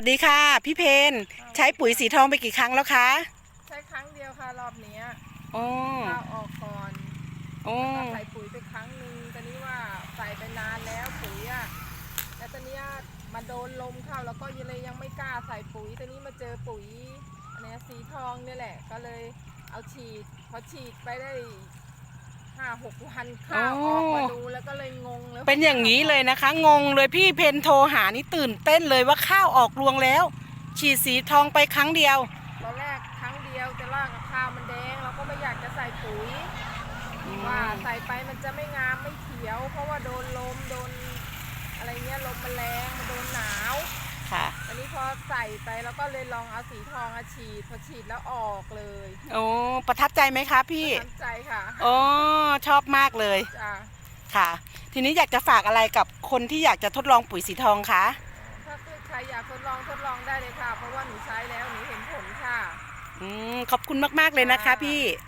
วัสดีค่ะ พี่เพนใช้ปุ๋ยสีทองไปกี่ครั้งแล้วคะใช้ครั้งเดียวค่ะรอบเนี้ยโอ้ข้าวออกก่อนโอ้ก็ใส่ปุ๋ยไปครั้งหนึ่งตอนนี้ว่าใส่ไปนานแล้วปุ๋ยอะแล้วตอนเนี้ยมาโดนลมเข้าแล้วก็ยังเลยยังไม่กล้าใส่ปุ๋ยตอนนี้มาเจอปุ๋ยอันเนี้ยสีทองเนี่ยแหละ ก็เลยเอาฉีดพอฉีดไปได้ห้าหกวันข้าวออกมาดูแล้วก็เลยงง เลยเป็นอย่างนี้เลยนะคะ งงเลยพี่เพนโทรหานี่ตื่นเต้นเลยว่าข้าวออกรวงแล้ว ฉีดสีทองไปครั้งเดียว ตอนแรกครั้งเดียวแต่ล่างกับข้าวมันแดงเราก็ไม่อยากจะใส่ปุ๋ยว่าใส่ไปมันจะไม่งามไม่เขียว เพราะว่าโดนลมโดน อะไรเงี้ยลมมันแรงมันโดนหนาวค่ะอันนี้พอใส่ไปแล้วก็เลยลองเอาสีทองอะฉีดพอฉีดแล้วออกเลยโอ้ประทับใจไหมคะพี่ทำใจค่ะโอ้ชอบมากเลยจ้ะ ค่ะ ทีนี้อยากจะฝากอะไรกับคนที่อยากจะทดลองปุ๋ยสีทองคะถ้าใครอยากทดลองทดลองได้เลยค่ะ เพราะว่าหนูใช้แล้วหนูเห็นผลค่ะ อืมขอบคุณมากๆเลยนะคะพี่ค